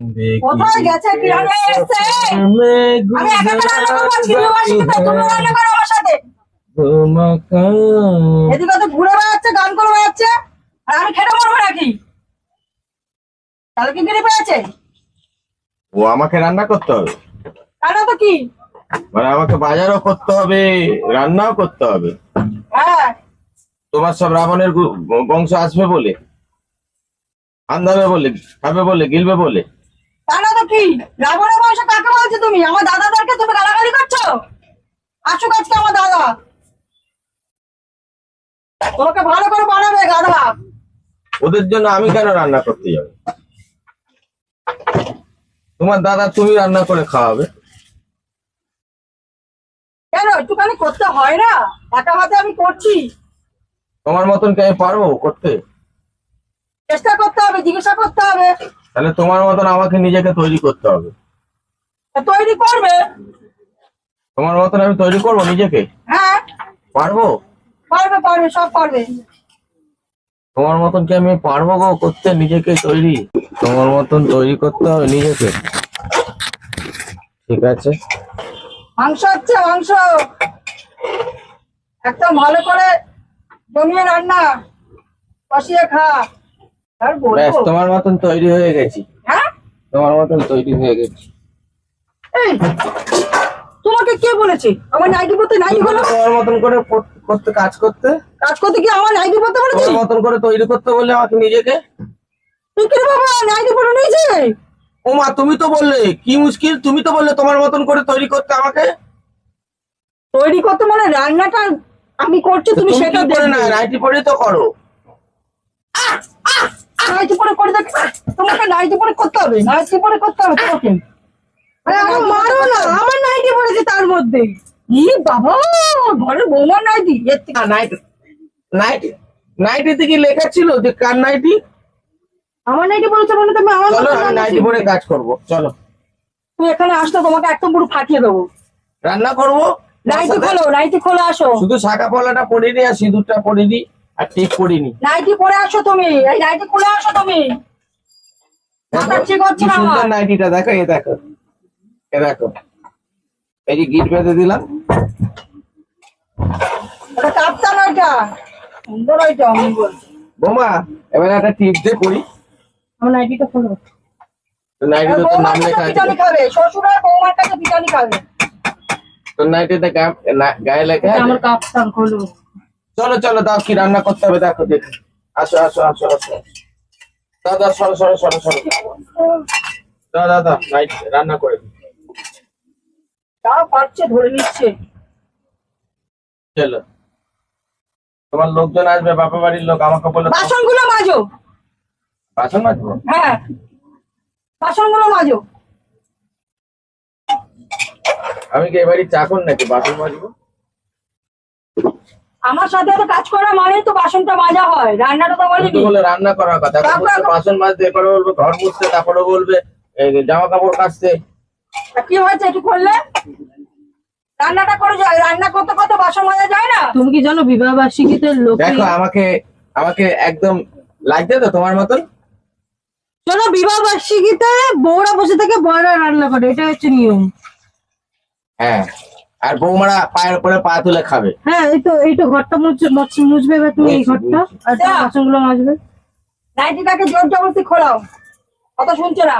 কোথায় গেছে? কীভাবে এসছে? আমি একা একা রান্না করব আজকে তুমি আমার তুমি রান্না করো আমার সাথে। এদিকে তো ঘুরে বেড়াচ্ছে গান করে বেড়াচ্ছে আর আমি নাকি? তাহলে কি গিরি পেয়েছে ও আমাকে রান্না করতে হবে? রান্না তো কি? মানে আমাকে বাজারও করতে হবে রান্নাও করতে হবে। হ্যাঁ। তোমার সব রাবণের বংশ আসবে বলে? আন্দাবে বলে খাবে বলে গিলবে বলে? তো কি রাবণের বংশ কাকে বলছো তুমি? আমার দাদাদেরকে তুমি গালাগালি করছ? আসুক আজকে আমার দাদা। তোমাকে ভালো করে বানাবে গাধা। ওদের জন্য আমি কেন রান্না করতে যাব? তোমার দাদা তুমি রান্না করে খাওয়াবে। কেন? একটুখানি করতে হয় না? একা হাতে আমি করছি। তোমার মতন কি আমি পারব করতে? চেষ্টা করতে হবে জিজ্ঞাসা করতে হবে। তাহলে তোমার মতন আমাকে নিজেকে তৈরি করতে হবে। তৈরি করবে। তোমার মতন আমি তৈরি করব নিজেকে? হ্যাঁ। পারব? পারবে পারবে সব পারবে। তোমার মতন কি আমি পারব গো করতে নিজেকে তৈরি? তোমার মতন তৈরি করতে হবে নিজেকে। ঠিক আছে? মাংস হচ্ছে মাংস। একদম ভালো করে জমিয়ে রান্না। কষিয়ে খা। ব্যাস তোমার মতন তৈরি হয়ে গেছি। হ্যাঁ? তোমার মতন তৈরি হয়ে গেছি। এই তোমাকে কে বলেছে? আমার নাইটি পড়তে তুমি বলো তোমার মতন করে করতে কাজ করতে? কাজ করতে কি আমার নাইটি পড়তে বলেছি? তোমার মতন করে তৈরি করতে বললে আমাকে নিজেকে? কি বাবা নাইটি পরে নিয়েছে ও মা তুমি তো বললে কি মুশকিল তুমি তো বললে তোমার মতন করে তৈরি করতে আমাকে? তৈরি করতে মানে রান্নাটা আমি করছি তুমি সেটা করে না নাইটি পরে তো করো। নাইটি পরে করে দেখ তোমাকে নাইটি পরে করতে হবে নাইটি পরে করতে হবে তোমাকে। আরে আমার মারো না আমার নাইটি পড়েছে তার মধ্যে। ই বাবা ঘরের বৌমার নাইটি এর থেকে নাইটি নাইটি নাইটিতে কি লেখা ছিল যে কার নাইটি? আমার নাইটি পড়েছে মানে তুমি আমার চলো আমি নাইটি পরে কাজ করব চলো। তুমি এখানে আসলে তোমাকে একদম পুরো ফাটিয়ে দেবো। রান্না করব? নাইটি খোলো নাইটি খোলো আসো। শুধু শাখা পলাটা পরিনি আর সিঁদুরটা পরিনি আর টিপ পরিনি নাইটি পরে আসো তুমি। এই নাইটি খুলে আসো তুমি। মাথা ঠিক হচ্ছে না সুন্দর নাইটিটা দেখো এ দেখো। এ দেখো। এই যে গিট বেঁধে দিলাম। ওটা ওইটা সুন্দর আমি বলছি। বোমা এবার একটা টিপ দিয়ে পরি আমার নাইটিটা খোলো। নাইটিতে তোর নাম লেখা আছে। খাবে। শ্বশুর আর বৌমার কাছে বিটানি খাবে। তোর নাইটিতে গা- গায়ে লেখা আমার কাপ্তান খোলো। চলো চলো দাও কি রান্না করতে হবে দেখো দেখো। আসো আসো আসো আসো। দাদা সরো সরো সরো সরো। দাদা দাদা রান্না করে দিই। পারছে ধরে নিচ্ছে। চলো। তোমার লোকজন আসবে বাপা বাড়ির লোক আমাকে বলে বাসনগুলো মাজো। বাসন মাজবো? হ্যাঁ। বাসনগুলো মাজো। আমি কি এবারই চাকর নাকি? বাসন মাজবো? আমার সাথে তো কাজ করা মানে তো বাসনটা মাজা হয় রান্নাটা তো তুমি বলিনি বলে রান্না করার কথা বাসন মাজতে এরপরে বলবে ঘর মুছতে তারপরে বলবে জামা কাপড় কাচতে। কি হয়েছে কি করলে রান্নাটা করে যায় রান্না করতে করতে বাসন মাজা যায় না? তুমি কি জানো বিবাহ বার্ষিকীতে লোকে দেখো আমাকে আমাকে একদম লাগছে তো তোমার মতন? শোনো বিবাহ বার্ষিকীতে বউরা বসে থেকে বড়রা রান্না করে এটা হচ্ছে নিয়ম। হ্যাঁ। আর বৌমারা পায়ের উপরে পা তুলে খাবে। হ্যাঁ এই তো এই তো ঘরটা মুছ- মুছ- মুছবে বা তুমি এই ঘরটা আর আচ্ছা। বাসনগুলো মাজবে। নাইটিটাকে জোর জবরদস্তি খোলাও। কথা শুনছো না?